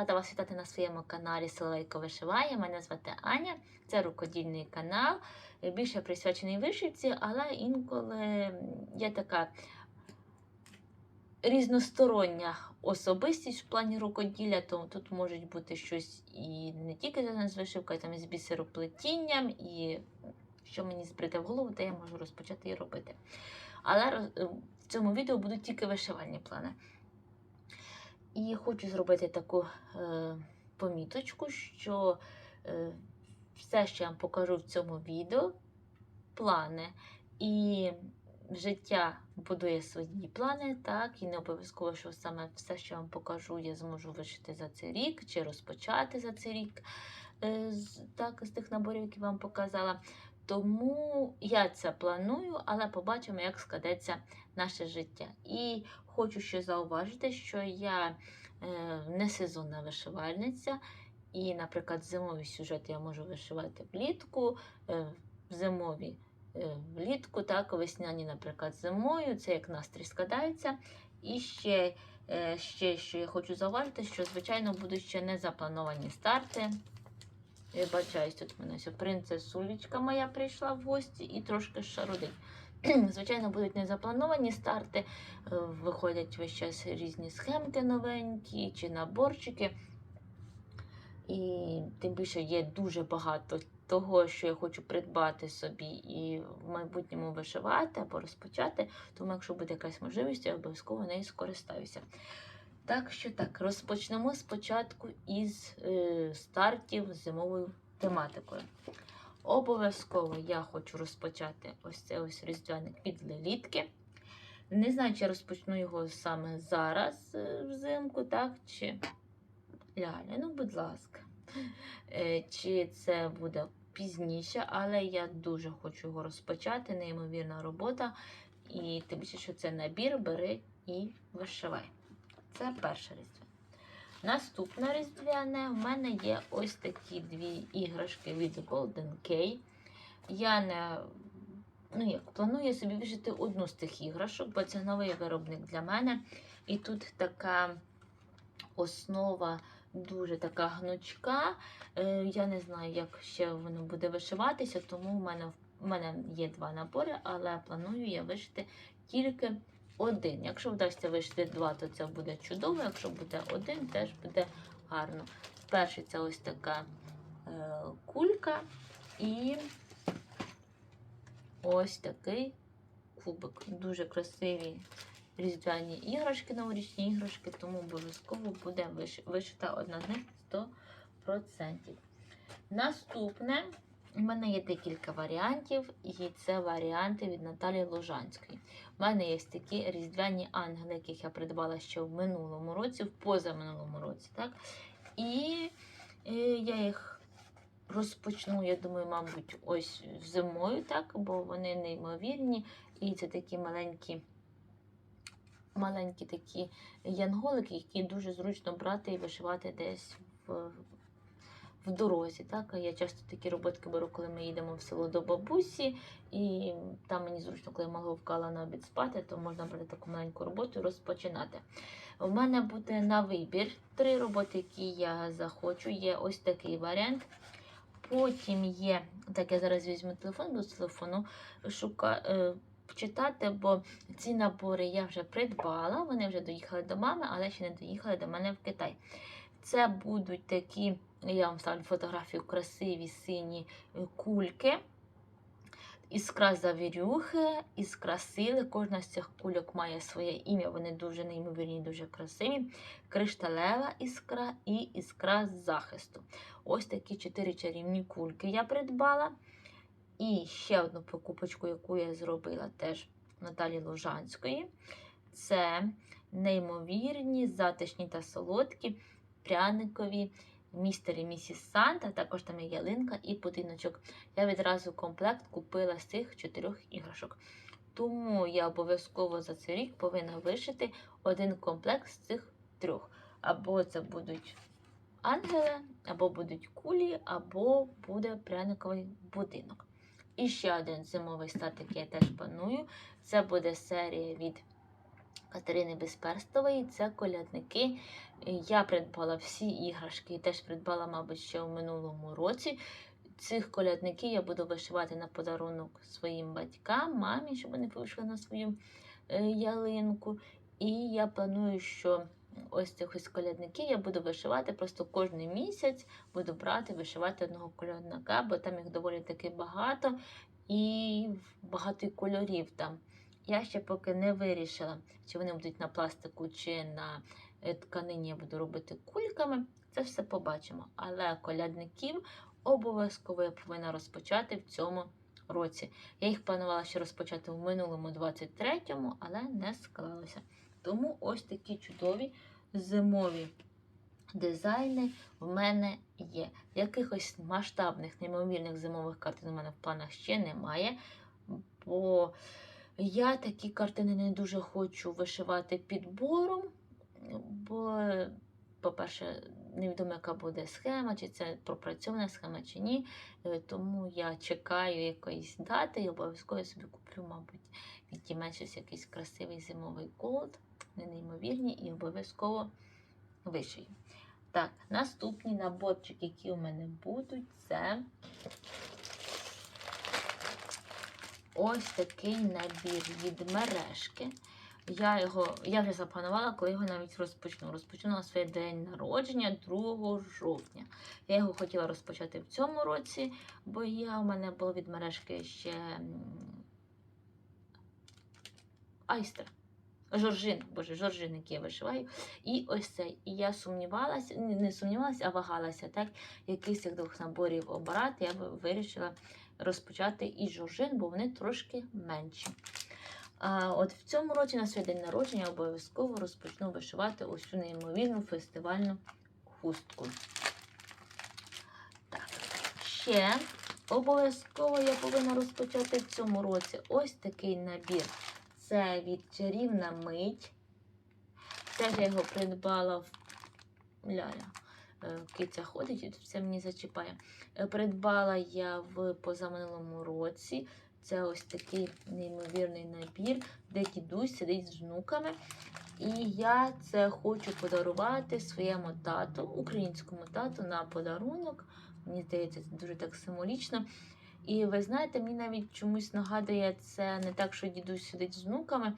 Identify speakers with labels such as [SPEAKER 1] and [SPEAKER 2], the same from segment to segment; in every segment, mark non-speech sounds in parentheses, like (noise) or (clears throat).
[SPEAKER 1] Рада вас вітати на своєму каналі Соловейко Вишиває. Мене звати Аня, це рукодільний канал, більше присвячений вишивці, але інколи є така різностороння особистість в плані рукоділля, то тут може бути щось і не тільки зв'язане з вишивкою, там і з бісероплетінням, і що мені збрите в голову, то я можу розпочати і робити. Але в цьому відео будуть тільки вишивальні плани. І хочу зробити таку е, поміточку, що е, все, що я вам покажу в цьому відео, плани і життя будує свої плани, так, і не обов'язково, що саме все, що я вам покажу, я зможу вишити за цей рік чи розпочати за цей рік, е, так, з тих наборів, які вам показала. Тому я це планую, але побачимо, як складеться наше життя. І хочу ще зауважити, що я е, не сезонна вишивальниця, і, наприклад, зимові сюжети я можу вишивати влітку, е, зимові е, влітку, так, весняні, наприклад, зимою, це як настрій складається. І ще, ще, що я хочу зауважити, що, звичайно, будуть ще не заплановані старти. Я бачаюсь, тут в мене ось принцесулечка моя прийшла в гості і трошки шарудить. (clears throat) Звичайно, будуть незаплановані старти, е, виходять весь час різні схемки новенькі чи наборчики. І тим більше є дуже багато того, що я хочу придбати собі і в майбутньому вишивати або розпочати. Тому, якщо буде якась можливість, я обов'язково нею скористаюся. Так що так, розпочнемо спочатку із е, стартів зимовою тематикою. Обов'язково я хочу розпочати ось це ось різдвяник від лелітки. Не знаю, чи розпочну його саме зараз е, взимку, так? Чи Ляля, ну, будь ласка. Е, Чи це буде пізніше, але я дуже хочу його розпочати. Неймовірна робота. І тим більше, що це набір, бери і вишивай. Це перше різдвяне. Наступне різдвяне в мене є ось такі дві іграшки від Golden K. Я не ну як, планую собі вижити одну з цих іграшок, бо це новий виробник для мене. І тут така основа дуже така гнучка. Е, я не знаю, як ще воно буде вишиватися, тому в мене, в мене є два набори, але планую я вишити тільки один. Якщо вдасться вишити два, то це буде чудово. Якщо буде один, теж буде гарно. Перший це ось така е, кулька і ось такий кубик. Дуже красиві різдвяні іграшки, новорічні іграшки, тому обов'язково буде вишита одна з них 100%. Наступне. У мене є декілька варіантів, і це варіанти від Наталі Лужанської. У мене є такі різдвяні ангели, яких я придбала ще в минулому році, в позаминулому році. Так? І е, я їх розпочну, я думаю, мабуть, ось зимою, так? бо вони неймовірні. І це такі маленькі, маленькі такі янголики, які дуже зручно брати і вишивати десь в в дорозі. Так? Я часто такі роботки беру, коли ми їдемо в село до бабусі, і там мені зручно, коли мало вкала на обід спати, то можна брати таку маленьку роботу і розпочинати. У мене буде на вибір три роботи, які я захочу. Є ось такий варіант. Потім є, так я зараз візьму телефон, з телефону шука, е, читати, бо ці набори я вже придбала, вони вже доїхали до мами, але ще не доїхали до мене в Китай. Це будуть такі, я вам ставлю фотографію, красиві сині е, кульки. Іскра завірюхи, іскра сили. Кожна з цих кульок має своє ім'я, вони дуже неймовірні, дуже красиві. Кришталева іскра і іскра захисту. Ось такі чотири чарівні кульки я придбала. І ще одну покупочку, яку я зробила теж Наталі Лужанської. Це неймовірні, затишні та солодкі пряникові містер і місіс Санта. Також там є ялинка і будиночок. Я відразу комплект купила з цих чотирьох іграшок. Тому я обов'язково за цей рік повинна вишити один комплект з цих трьох. Або це будуть ангели, або будуть кулі, або буде пряниковий будинок. І ще один зимовий старт, який я теж планую. Це буде серія від Катерини Безперстової. Це колядники. Я придбала всі іграшки теж придбала, мабуть, ще у минулому році. Цих колядників я буду вишивати на подарунок своїм батькам, мамі, щоб вони вийшли на свою е, ялинку. І я планую, що ось цих ось колядників я буду вишивати просто кожен місяць буду брати, вишивати одного колядника, бо там їх доволі таки багато і багато кольорів там. Я ще поки не вирішила, чи вони будуть на пластику, чи на е, тканині я буду робити кульками. Це все побачимо. Але колядників обов'язково я повинна розпочати в цьому році. Я їх планувала ще розпочати в минулому 23-му, але не склалося. Тому ось такі чудові зимові дизайни в мене є. Якихось масштабних, неймовірних зимових картин у мене в планах ще немає. Бо я такі картини не дуже хочу вишивати підбором, бо, по-перше, невідомо, яка буде схема, чи це пропрацьована схема, чи ні. Е, Тому я чекаю якоїсь дати і обов'язково собі куплю, мабуть, від Тімен щось якийсь красивий зимовий колд, не неймовірні, і обов'язково вишию. Так, наступні наборчики, які у мене будуть, це ось такий набір від мережки. Я його, я вже запланувала, коли його навіть розпочну. Розпочну на своє день народження 2 жовтня. Я його хотіла розпочати в цьому році, бо я у мене було від мережки ще айстер. Жоржин, боже, жоржин, який я вишиваю. І ось цей. І я сумнівалася, не сумнівалася, а вагалася, так, який з цих двох наборів обирати, я б вирішила розпочати із жоржин, бо вони трошки менші. А от в цьому році на свій день народження обов'язково розпочну вишивати ось цю неймовірну фестивальну хустку. Так, ще обов'язково я повинна розпочати в цьому році ось такий набір. Це від чарівна мить. Це я його придбала в ляля. е, Киця ходить, і все мені зачіпає. Е, Придбала я в позаминулому році. Це ось такий неймовірний набір, де дідусь сидить з внуками. І я це хочу подарувати своєму тату, українському тату, на подарунок. Мені здається, це дуже так символічно. І ви знаєте, мені навіть чомусь нагадує це не так, що дідусь сидить з внуками,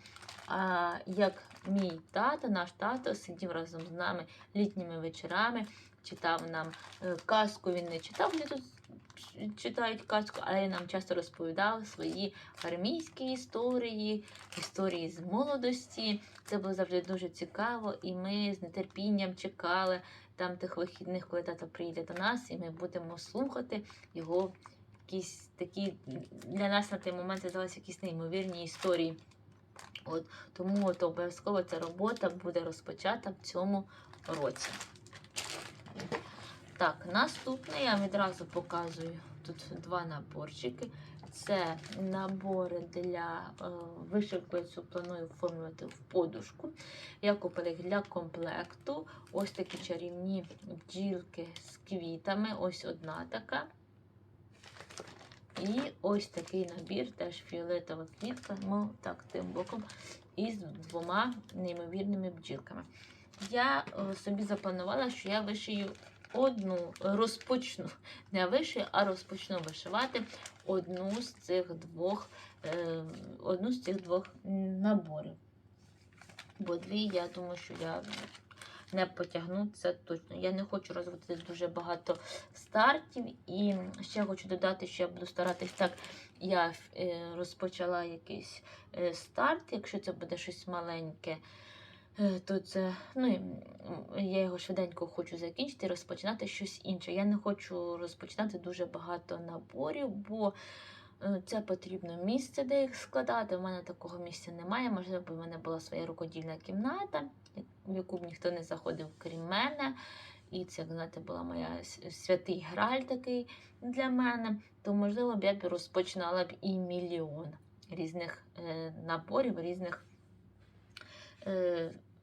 [SPEAKER 1] а як мій тато, наш тато сидів разом з нами літніми вечорами, читав нам е, казку. Він не читав, тут читають казку, але нам часто розповідав свої армійські історії, історії з молодості. Це було завжди дуже цікаво, і ми з нетерпінням чекали там тих вихідних, коли тато приїде до нас, і ми будемо слухати його якісь такі для нас на той момент здалися якісь неймовірні історії. От, тому от обов'язково ця робота буде розпочата в цьому році. Так, наступне я відразу показую тут два наборчики. Це набори для е, вишивки, я цю планую оформлювати в подушку. Я купила їх для комплекту. Ось такі чарівні бджілки з квітами. Ось одна така. І ось такий набір, теж фіолетова квітка, ну так, тим боком, із двома неймовірними бджілками. Я е, собі запланувала, що я вишию одну, розпочну, не вишию, а розпочну вишивати одну з цих двох, е, одну з цих двох наборів. Бо дві, я думаю, що я не потягну це точно. Я не хочу розводити дуже багато стартів. І ще хочу додати, що я буду старатись так. Я е, розпочала якийсь е, старт, якщо це буде щось маленьке. Е, це, ну, я його швиденько хочу закінчити розпочинати щось інше. Я не хочу розпочинати дуже багато наборів, бо е, це потрібно місце, де їх складати. У мене такого місця немає. Можливо, у мене була своя рукодільна кімната, в яку б ніхто не заходив, крім мене. І це, знаєте, була моя святий граль такий для мене. То, можливо, б я б розпочинала б і мільйон різних е, наборів, різних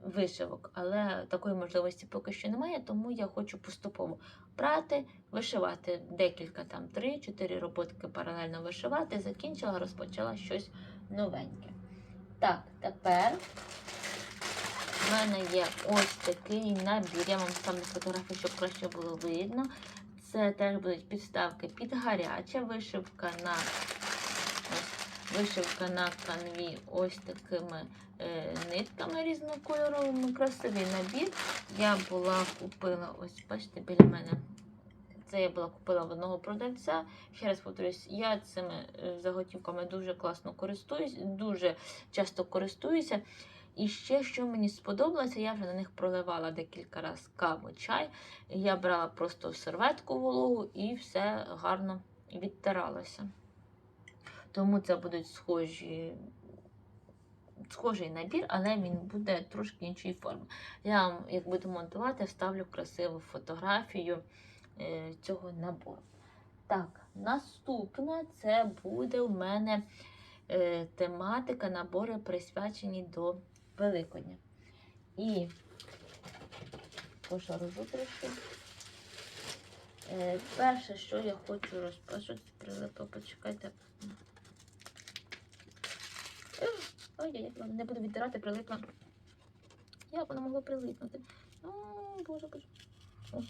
[SPEAKER 1] вишивок. Але такої можливості поки що немає, тому я хочу поступово брати, вишивати декілька там, 3-4 роботки паралельно вишивати, закінчила, розпочала щось новеньке. Так, тепер в мене є ось такий набір. Я вам ставлю фотографію, щоб краще було видно. Це теж будуть підставки під гаряче, вишивка на ось, вишивка на канві ось такими е, нитками різнокольоровими. Красивий набір. Я була купила, ось бачите, біля мене. Це я була купила в одного продавця. Ще раз повторюсь, я цими е, заготівками дуже класно користуюсь, дуже часто користуюся. І ще, що мені сподобалося, я вже на них проливала декілька разів каву, чай. Я брала просто серветку вологу і все гарно відтиралося. Тому це будуть схожі, схожий набір, але він буде трошки іншої форми. Я вам, як буду монтувати, вставлю красиву фотографію е, цього набору. Так, наступне це буде у мене е, тематика набори присвячені до Великодня. І пошарожу трошки. Е, перше, що я хочу розпочати, прилипо, почекайте. Ой, я як не буду відтирати, прилипла. Як воно могло прилипнути? О, боже, боже. О.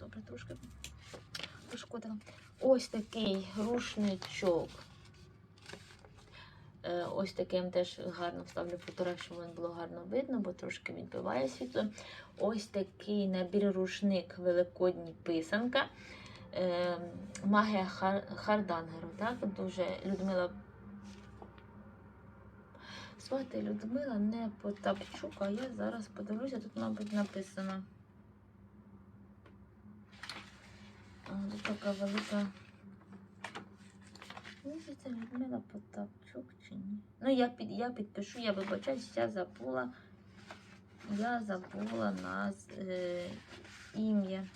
[SPEAKER 1] Добре, трошки пошкодила. Ось такий рушничок. Е, Ось таким теж гарно вставлю фотографію, щоб воно було гарно видно, бо трошки відбиває світло. Ось такий набір рушник Великодній писанка. Е, Магія Хардангеру. Так? Дуже Людмила. Звати Людмила не Потапчук, а я зараз подивлюся, тут, мабуть, написано. Тут така велика. Здається, Людмила Потапчук чи ні? Ну, я, під, я підпишу, я вибачаюсь, я забула. Я забула нас е, ім'я.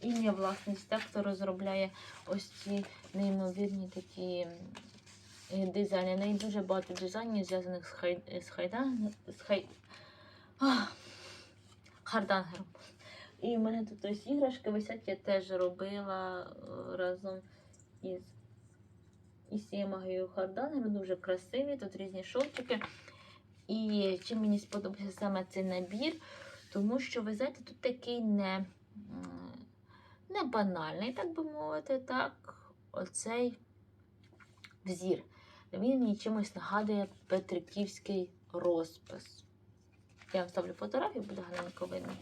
[SPEAKER 1] Ім'я власність, хто розробляє ось ці неймовірні такі дизайни. В неї дуже багато дизайнів, зв'язаних з, хай, з, хайдан, з хай, хардангером. І в мене тут ось іграшки висять, я теж робила е, разом із, із цією магією. Дуже красиві, тут різні шовчики. І чим мені сподобався саме цей набір, тому що, ви знаєте, тут такий не, не банальний, так би мовити, так, оцей взір. Він мені чимось нагадує Петриківський розпис. Я вам ставлю фотографію, буде гарненько видно.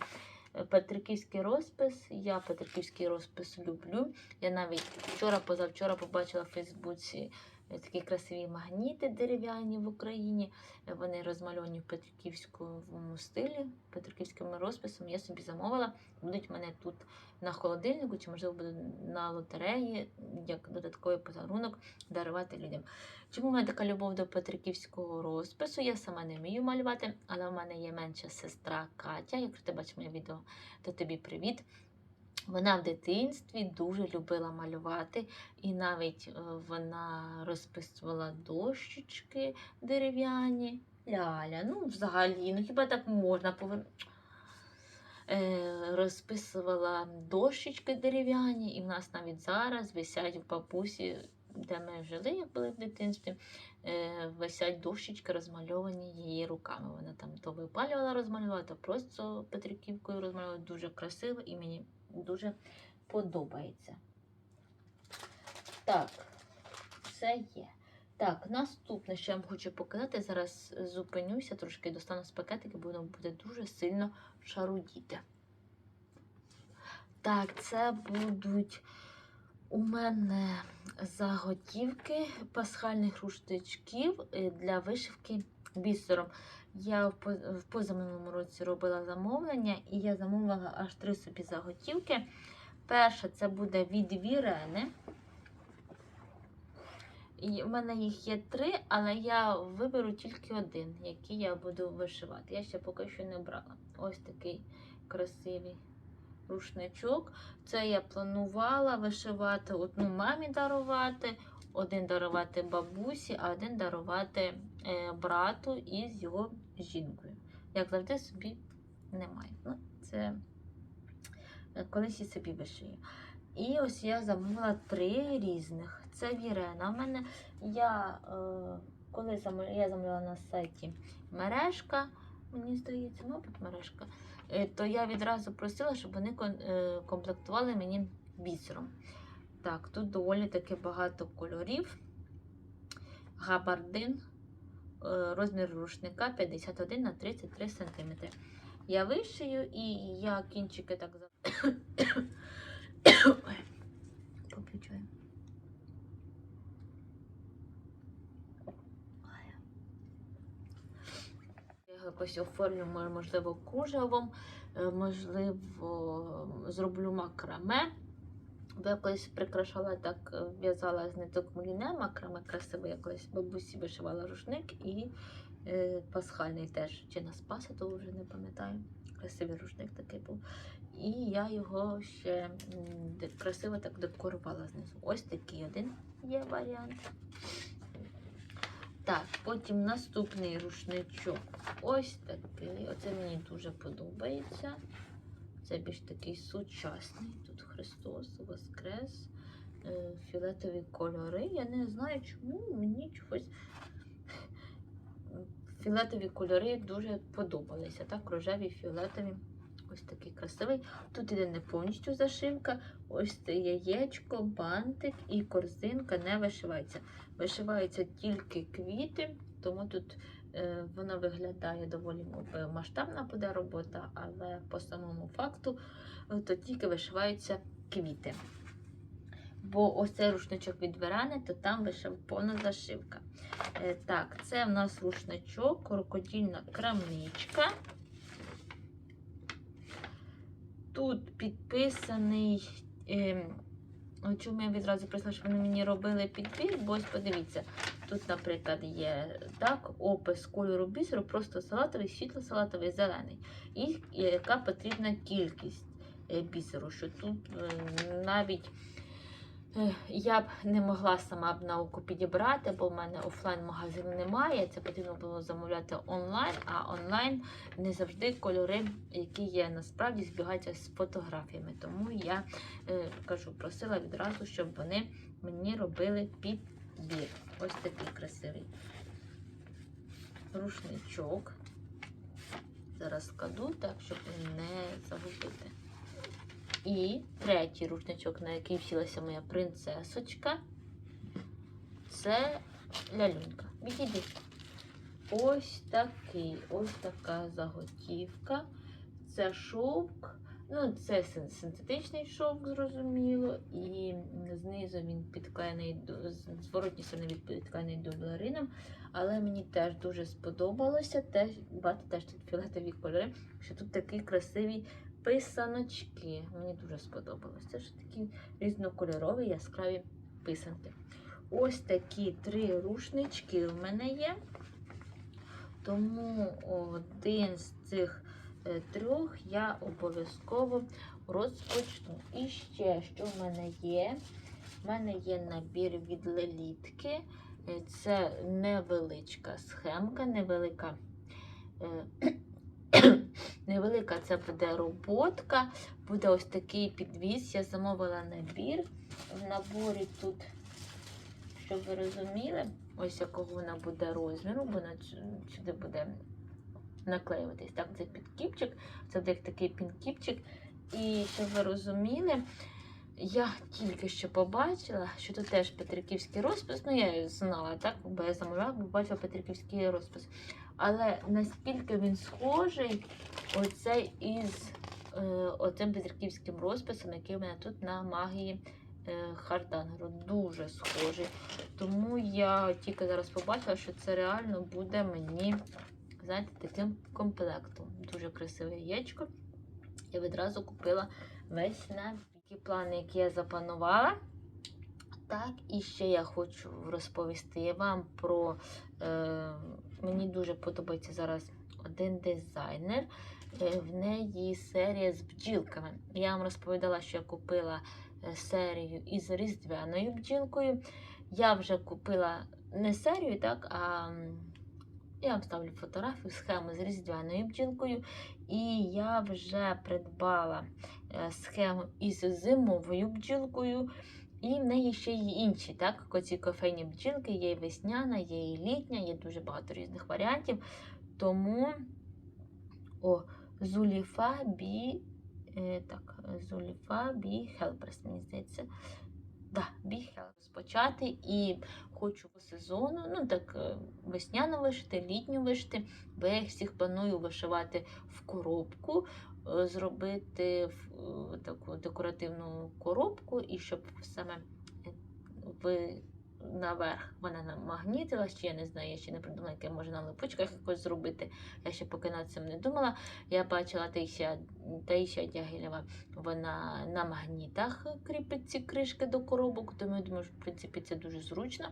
[SPEAKER 1] Е, Петриківський розпис. Я Петриківський розпис люблю. Я навіть вчора, позавчора побачила в Фейсбуці такі красиві магніти дерев'яні в Україні. Е, Вони розмальовані в Петриківському стилі, Петриківським розписом. Я собі замовила. Будуть в мене тут на холодильнику, чи, можливо, буде на лотереї, як додатковий подарунок дарувати людям. Чому в мене така любов до Петриківського розпису? Я сама не вмію малювати, але в мене є менша сестра Катя. Якщо ти бачиш моє відео, то тобі привіт. Вона в дитинстві дуже любила малювати, і навіть е, вона розписувала дощечки дерев'яні. Ляля, ну взагалі, ну хіба так можна повер... е, розписувала дощечки дерев'яні, і в нас навіть зараз висять в бабусі, де ми жили, як були в дитинстві, е, висять дощечки, розмальовані її руками. Вона там то випалювала, розмалювала, то просто Петриківкою розмалювала. Дуже красиво і мені дуже подобається. Так, це є. Так, наступне, що я вам хочу показати, зараз зупинюся, трошки достану з пакетики, бо воно буде дуже сильно шарудіти. Так, це будуть у мене заготівки пасхальних рушничків е, для вишивки бісером. Я в поз- в позаминулому році робила замовлення, і я замовила аж три собі заготівки. Перша це буде від Вірени. В мене їх є три, але я виберу тільки один, який я буду вишивати. Я ще поки що не брала. Ось такий красивий рушничок. Це я планувала вишивати одну мамі дарувати, один дарувати бабусі, а один дарувати е, брату із його жінкою. Як завжди, собі немає. Ну, це е, колись і собі вишию. І ось я замовила три різних. Це Вірена. У мене я е, коли замов- я замовляла на сайті мережка, мені здається, мабуть, мережка, то я відразу просила, щоб вони е, комплектували мені бісером. Так, тут доволі таки багато кольорів. Габардин, е, розмір рушника 51 на 33 см. Я вишию і я кінчики так за. Ой, поп'ю чаю. Ой. Я його якось оформлю, можливо, кружевом, е, можливо, зроблю макраме. Бо я колись прикрашала так, е, в'язала з ниток мліне, макраме красиво, я колись бабусі вишивала рушник і е, пасхальний теж. Чи на Спаса, то вже не пам'ятаю. Красивий рушник такий був. І я його ще красиво так декорувала знизу. Ось такий один є варіант. Так, потім наступний рушничок. Ось такий. Оце мені дуже подобається. Це більш такий сучасний. Тут Христос, Воскрес, е, фіолетові кольори. Я не знаю, чому мені чогось фіолетові кольори дуже подобалися. Так, рожеві, фіолетові. Ось такий красивий. Тут іде не повністю зашивка. Ось це яєчко, бантик і корзинка не вишивається. Вишиваються тільки квіти, тому тут е, воно виглядає доволі масштабна буде робота, але по самому факту е, то тільки вишиваються квіти. Бо ось цей рушничок від Верани, то там вишив повна зашивка. Е, так, це в нас рушничок, крокодильна крамничка. Тут підписаний. Е, чому я відразу прийшла, що вони мені робили підбір, бо ось подивіться, тут, наприклад, є так, опис кольору бісеру, просто салатовий, світло-салатовий, зелений. І яка потрібна кількість е, бісеру, що тут е, навіть е, я б не могла сама б науку підібрати, бо в мене офлайн-магазину немає. Це потрібно було замовляти онлайн, а онлайн не завжди кольори, які є насправді, збігаються з фотографіями. Тому я е, кажу, просила відразу, щоб вони мені робили підбір. Ось такий красивий рушничок. Зараз складу так, щоб не загубити. І третій рушничок, на який всілася моя принцесочка, це лялюнька. Відійди. Ось такий, ось така заготівка. Це шовк. Ну, це синтетичний шовк, зрозуміло, і знизу він підклеєний зворотній сторони підклеєний дублерином. Але мені теж дуже сподобалося. Теж бачите, теж тут фіолетові кольори, що тут такі красиві писаночки. Мені дуже сподобалось. Це ж такі різнокольорові яскраві писанки. Ось такі три рушнички в мене є. Тому один з цих е, трьох я обов'язково розпочну. І ще, що в мене є? В мене є набір від лелітки. Е, Це невеличка схемка, невелика. Невелика це буде роботка, буде ось такий підвіз. Я замовила набір. В наборі тут, щоб ви розуміли, ось якого вона буде розміру, бо на цю- сюди буде наклеюватись. Так, це підкіпчик, це буде як такий пінкіпчик. І щоб ви розуміли, я тільки що побачила, що тут теж Петриківський розпис. Ну, я знала, так, бо я замовляла, бо бачила Петриківський розпис. Але наскільки він схожий, оцей із е, оцим Петриківським розписом, який у мене тут на магії е, Хардангеру. Дуже схожий. Тому я тільки зараз побачила, що це реально буде мені, знаєте, таким комплектом. Дуже красиве яєчко. Я відразу купила весь на ті плани, які я запланувала. Так, і ще я хочу розповісти вам про. Е, мені дуже подобається зараз один дизайнер. Е, в неї серія з бджілками. Я вам розповідала, що я купила е, серію із різдвяною бджілкою. Я вже купила не серію, так, а я вам ставлю фотографію, схему з різдвяною бджілкою. І я вже придбала е, схему із зимовою бджілкою. І в неї ще є інші, так? Оці кофейні бджілки, є і весняна, є і літня, є дуже багато різних варіантів. Тому о, Зуліфа бі. Е, так, Зуліфа бі Хелперс, мені здається. Да, бі Хелперс розпочати. І хочу по сезону, ну так, е, весняну вишити, літню вишити, бо я їх всіх планую вишивати в коробку, зробити в- е, таку декоративну коробку, і щоб саме е, в наверх вона намагнітилась, чи я не знаю, я ще не придумала, яке може на липучках якось зробити. Я ще поки над цим не думала. Я бачила Таїсія, Таїсія Дягілєва, вона на магнітах кріпить ці кришки до коробок, тому я думаю, що в принципі це дуже зручно.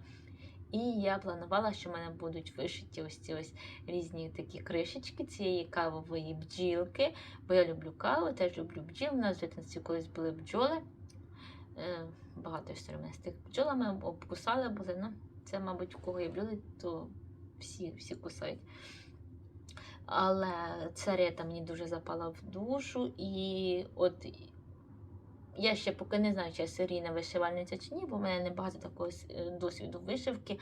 [SPEAKER 1] І я планувала, що в мене будуть вишиті ось ці ось різні такі кришечки цієї кавової бджілки. Бо я люблю каву, теж люблю бджіл. У нас в дитинстві колись були бджоли. Е, Багато історій в мене з тих бджолами обкусали були. Ну, це, мабуть, у кого є бджоли, то всі, всі кусають. Але царета мені дуже запала в душу, і от я ще поки не знаю, чи я серійна вишивальниця чи ні, бо в мене не багато такого е, досвіду вишивки,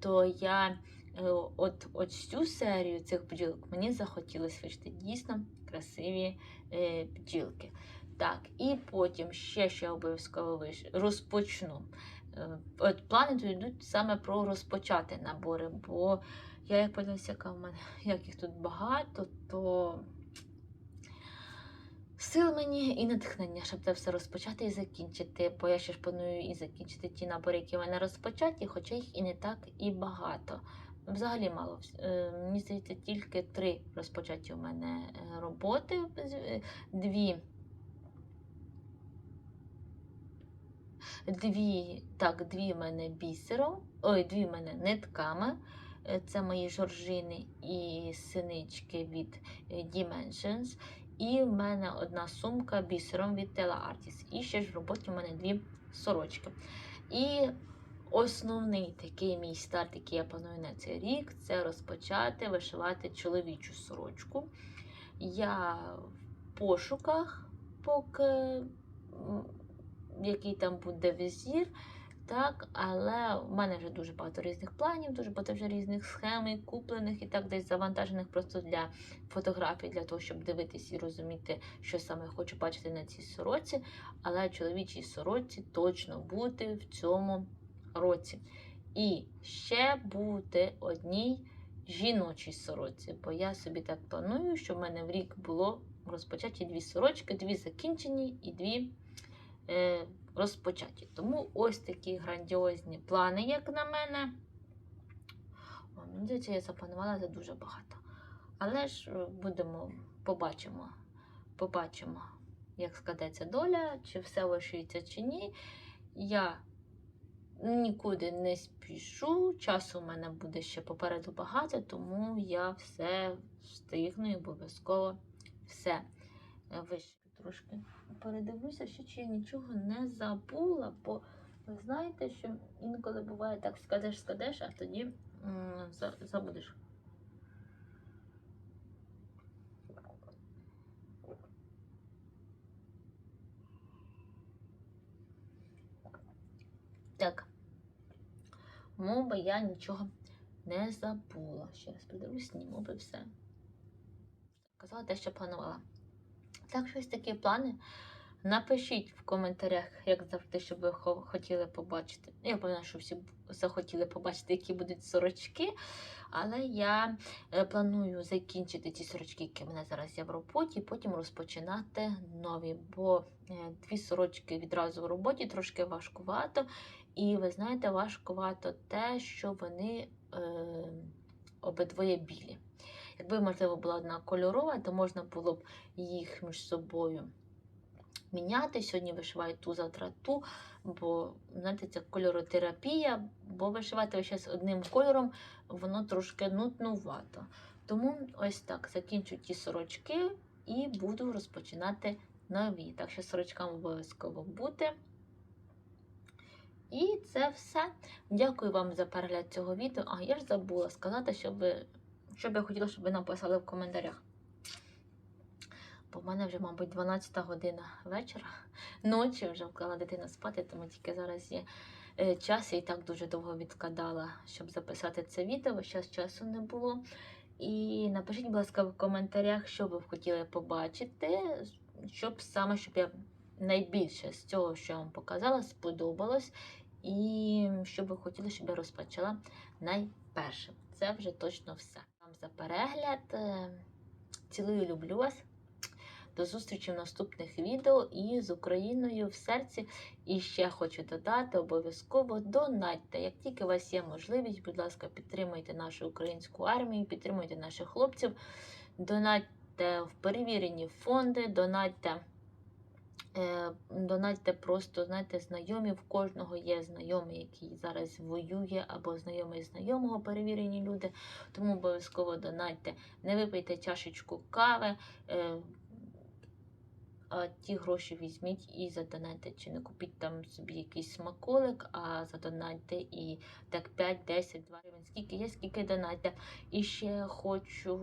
[SPEAKER 1] то я е, от, от цю серію цих бджілок мені захотілося вишити дійсно красиві е, бджілки. Так, і потім ще ще обов'язково виш... розпочну. От плани тут йдуть саме про розпочати набори, бо я як подивилася, яка в мене, як їх тут багато, то сил мені і натхнення, щоб це все розпочати і закінчити. Бо я ще ж планую і закінчити ті набори, які в мене розпочаті, хоча їх і не так і багато. Взагалі мало. Е, Мені здається, тільки три розпочаті у мене е, роботи. Е, Дві. Дві, так, дві в мене бісером, ой, дві в мене нитками. Це мої жоржини і синички від Dimensions. І в мене одна сумка бісером від Tela Artis. І ще ж в роботі в мене дві сорочки. І основний такий мій старт, який я планую на цей рік, це розпочати вишивати чоловічу сорочку. Я в пошуках, поки який там буде візір. Так, але в мене вже дуже багато різних планів, дуже багато вже різних схем і куплених і так десь завантажених просто для фотографій, для того, щоб дивитись і розуміти, що саме хочу бачити на цій сороці. Але чоловічій сороці точно бути в цьому році. І ще бути одній жіночій сороці. Бо я собі так планую, що в мене в рік було розпочаті дві сорочки, дві закінчені і дві е, розпочаті. Тому ось такі грандіозні плани, як на мене. Мені здається, я запланувала за дуже багато. Але ж е, будемо, побачимо, побачимо, як складеться доля, чи все вишиється, чи ні. Я нікуди не спішу. Часу у мене буде ще попереду багато, тому я все встигну і обов'язково все е, вишию. Трошки передивлюся, ще чи я нічого не забула, бо ви знаєте, що інколи буває так, складеш, складеш, а тоді забудеш. Так. Мов би я нічого не забула. Ще раз придивлюсь, ні, мов би все. Казала те, що планувала. Так, щось такі плани. Напишіть в коментарях, як завжди, що ви хотіли побачити. Я певна, що всі захотіли побачити, які будуть сорочки. Але я е, планую закінчити ті сорочки, які в мене зараз є в роботі, і потім розпочинати нові. Бо е, дві сорочки відразу в роботі трошки важкувато. І ви знаєте, важкувато те, що вони е, обидвоє білі. Якби, можливо, була одна кольорова, то можна було б їх між собою міняти. Сьогодні вишиваю ту, завтра ту, бо знаєте, це кольоротерапія, бо вишивати час одним кольором, воно трошки нуднувато. Тому ось так закінчу ті сорочки і буду розпочинати нові. Так що сорочкам обов'язково бути. І це все. Дякую вам за перегляд цього відео. А я ж забула сказати, що ви, що б я хотіла, щоб ви написали в коментарях. Бо в мене вже, мабуть, 12 година вечора. Ночі вже вклала дитину спати, тому тільки зараз є е, час. Я і так дуже довго відкладала, щоб записати це відео. Зараз часу не було. І напишіть, будь ласка, в коментарях, що ви б хотіли побачити, щоб саме, щоб я найбільше з цього, що я вам показала, сподобалось. І що ви хотіли, щоб я розпочала найперше. Це вже точно все. За перегляд. Е, Цілую, люблю вас. До зустрічі в наступних відео і з Україною в серці. І ще хочу додати, обов'язково донатьте. Як тільки у вас є можливість, будь ласка, підтримуйте нашу українську армію, підтримуйте наших хлопців, донатьте в перевірені фонди, донатьте. Е, Донатьте просто, знаєте, знайомі. В кожного є знайомий, який зараз воює, або знайомий знайомого перевірені люди. Тому обов'язково донатьте. Не випийте чашечку кави. Е, А ті гроші візьміть і задонайте. Чи не купіть там собі якийсь смаколик, а задонайте і так 5, 10, 2 гривень. Скільки є, скільки донайте. І ще хочу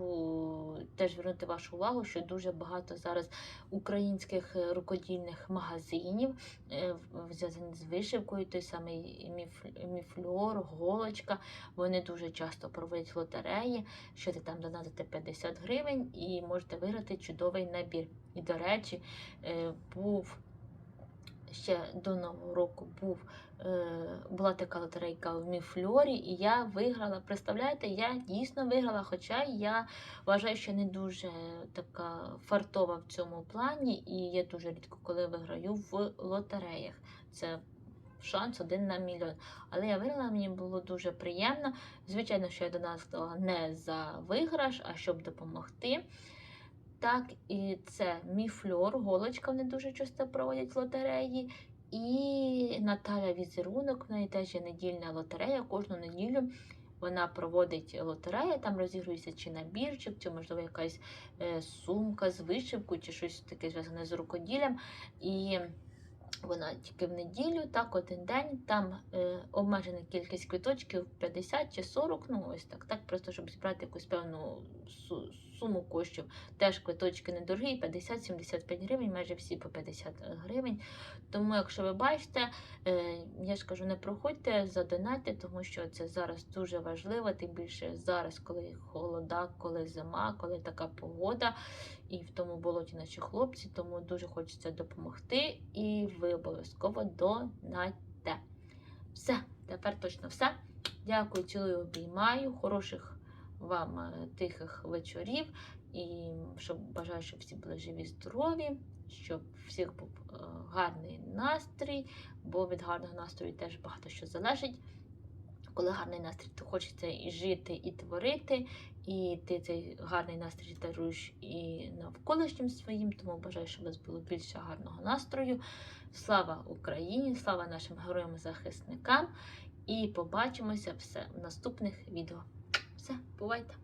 [SPEAKER 1] теж звернути вашу увагу, що дуже багато зараз українських е, рукодільних магазинів е, зв'язані з вишивкою, той самий міфльор, голочка. Вони дуже часто проводять лотереї, що ти там донатите 50 гривень і можете виграти чудовий набір. І, до речі, е, був ще до Нового року був, е, була така лотерейка в Міфльорі, і я виграла. Представляєте, я дійсно виграла, хоча я вважаю, що не дуже така фартова в цьому плані, і я дуже рідко коли виграю в лотереях. Це шанс один на мільйон. Але я виграла, мені було дуже приємно. Звичайно, що я донатила не за виграш, а щоб допомогти. Так, і це міфльор, голочка, вони дуже часто проводять лотереї. І Наталя Візерунок, в неї теж є недільна лотерея. Кожну неділю вона проводить лотерею, там розігрується чи набірчик, чи, можливо, якась е, сумка з вишивкою, чи щось таке зв'язане з рукоділлям. І вона тільки в неділю, так, один день, там е, обмежена кількість квиточків 50 чи 40, ну ось так, так, просто щоб зібрати якусь певну су- суму коштів. Теж квиточки недорогі, 50-75 гривень, майже всі по 50 гривень. Тому, якщо ви бачите, е, я ж кажу, не проходьте, задонайте, тому що це зараз дуже важливо, тим більше зараз, коли холода, коли зима, коли така погода, і в тому болоті наші хлопці, тому дуже хочеться допомогти, і ви обов'язково донайте. Все, тепер точно все. Дякую, цілую, обіймаю. Хороших вам е, тихих вечорів. І щоб бажаю, щоб всі були живі, здорові, щоб всіх був е, гарний настрій, бо від гарного настрою теж багато що залежить. Коли гарний настрій, то хочеться і жити, і творити, і ти цей гарний настрій даруєш і навколишнім своїм, тому бажаю, щоб у вас було більше гарного настрою. Слава Україні! Слава нашим героям-захисникам! І побачимося все в наступних відео. Все, бувайте!